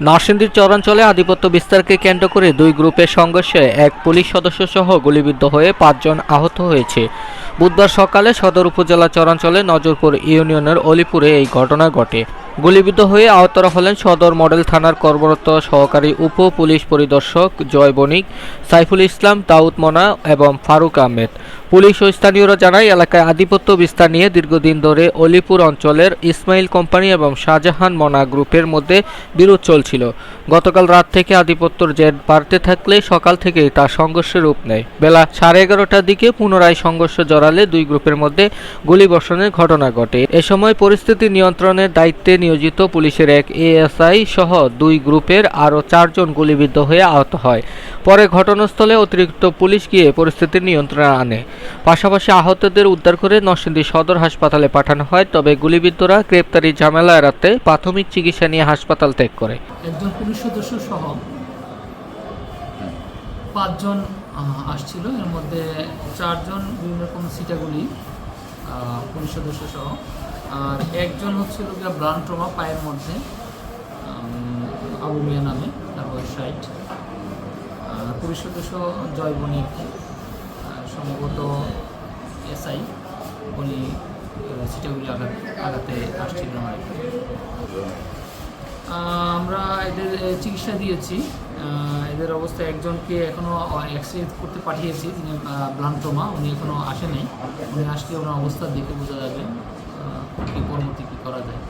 নরসিংদীর চরাঞ্চলে আধিপত্য বিস্তারকে কেন্দ্র করে দুই গ্রুপের সংঘর্ষে এক পুলিশ সদস্য সহ গুলিবিদ্ধ হয়ে পাঁচজন আহত হয়েছে। বুধবার সকালে সদর উপজেলা চরাঞ্চলে নজরপুর ইউনিয়নের অলিপুরে এই ঘটনা ঘটে। গুলিবিদ্ধ হয়ে আহতরা হলেন সদর মডেল থানার কর্মরত সহকারী উপ পুলিশ পরিদর্শক জয় বণিক, সাইফুল ইসলাম, দাউদ মোনা এবং ফারুক আহমেদ। পুলিশ ও স্থানীয়রা জানায়, এলাকায় আধিপত্য বিস্তার নিয়ে দীর্ঘদিন ধরে অলিপুর অঞ্চলের ইসমাইল কোম্পানি এবং শাহজাহান মনা গ্রুপের মধ্যে বিরোধ চলছিল। গতকাল রাত থেকে আধিপত্যর জেট বাড়তে থাকলে সকাল থেকেই তা সংঘর্ষের রূপ নেয়। বেলা সাড়ে এগারোটার দিকে পুনরায় সংঘর্ষ জড়ালে দুই গ্রুপের মধ্যে গুলিবর্ষণের ঘটনা ঘটে। এ সময় পরিস্থিতি নিয়ন্ত্রণের দায়িত্বে নিয়োজিত পুলিশের এক এএসআই সহ দুই গ্রুপের আরও চারজন গুলিবিদ্ধ হয়ে আহত হয়। পরে ঘটনাস্থলে অতিরিক্ত পুলিশ গিয়ে পরিস্থিতি নিয়ন্ত্রণে আনে। পাশাপাশি আহতদের উদ্ধার করে নরসিংদী সদর হাসপাতালে পাঠানো হয় তবে গুলিবিদ্ধরা গ্রেপ্তারি ঝামেলা এড়াতে প্রাথমিক চিকিৎসা নিয়ে হাসপাতাল ত্যাগ করে। একজন পুলিশ সদস্য সহ পাঁচজন আসছিল। এর মধ্যে চারজন বিভিন্ন রকম সিটাগুলি পুলিশ সদস্য সহ। আর একজন হচ্ছিল গিয়ে ব্রান ট্রমা পায়ের মধ্যে আবু মিয়া নামে তার বয়স ষাট। পুলিশ সদস্য জয় বণিক আহ, সম্ভবত এসআই উনি সিটাগুলি আঘাত আঘাতে আসছিলেন। আহ, আমরা এদের চিকিৎসা দিয়েছি। এদের অবস্থা একজনকে এখনও এক্সরে করতে পাঠিয়েছি যিনি ব্লান্ট্রমা উনি এখনও আসেনি। উনি আসলে ওনার অবস্থা দেখে বোঝা যাবে কি পরবর্তী কী করা যায়।